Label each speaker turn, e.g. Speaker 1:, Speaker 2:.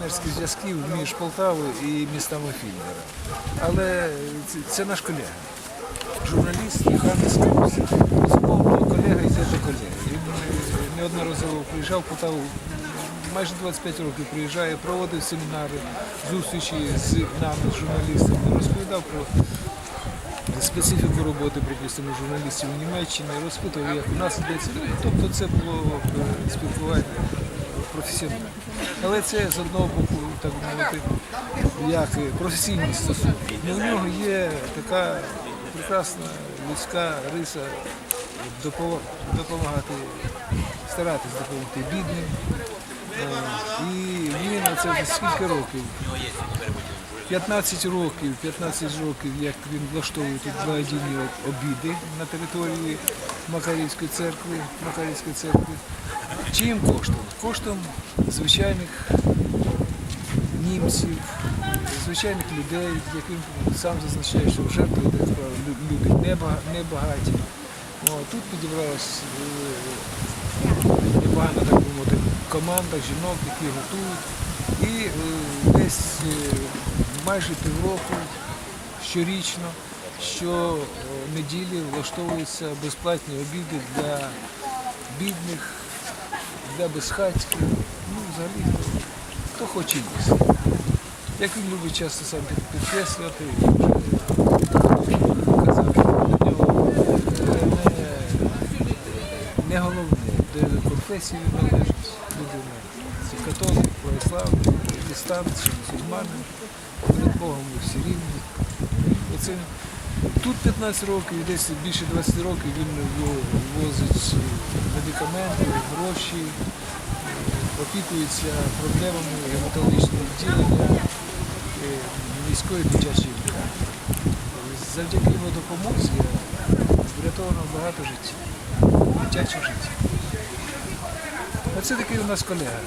Speaker 1: партнерських зв'язків між Полтавою і містами Фільдера. Але це, це наш колега. Журналіст Євген Скрипс. Безумовно, колега йде до колеги. Він е, неодноразово приїжджав в Полтаву, майже 25 років приїжджає, проводив семінари, зустрічі з нами, з журналістами, розповідав про специфіку роботи, припустимо, журналістів у Німеччині, розпитував, як у нас йдеться. Ну, Тобто це було е, спілкування професіональне. Але це з одного боку, так мовити, як професійні стосунки. В нього є така прекрасна людська риса допомагати, старатись допомогти бідним. Е, І він це вже скільки років? 15 років, 15 років, як він влаштовує тут благодійні обіди на території Макарівської церкви, Макарівської церкви. Чиїм коштом? Коштом звичайних німців, звичайних людей, як він сам зазначає, що як люди небагаті. О, тут підібралась е, непогана так мовити, команда жінок, які готують. І е, десь е, майже півроку щорічно, що неділі влаштовуються безплатні обіди для бідних, для безхатьків, ну взагалі хто, хоче їсти. Як він любить часто сам підкреслювати, вже казав, що для нього не, не головне, де конфесії належить людина. Це католик, православний, протестант, чи мусульманин, перед Богом ми всі рівні. Оце Тут 15 років, і десь більше 20 років він во- возить медикаменти, гроші, е, опікується проблемами гематологічного відділення е, міської дитячої лікарні. Завдяки його допомозі врятовано багато життів, дитячих життів. Оце такий у нас колега.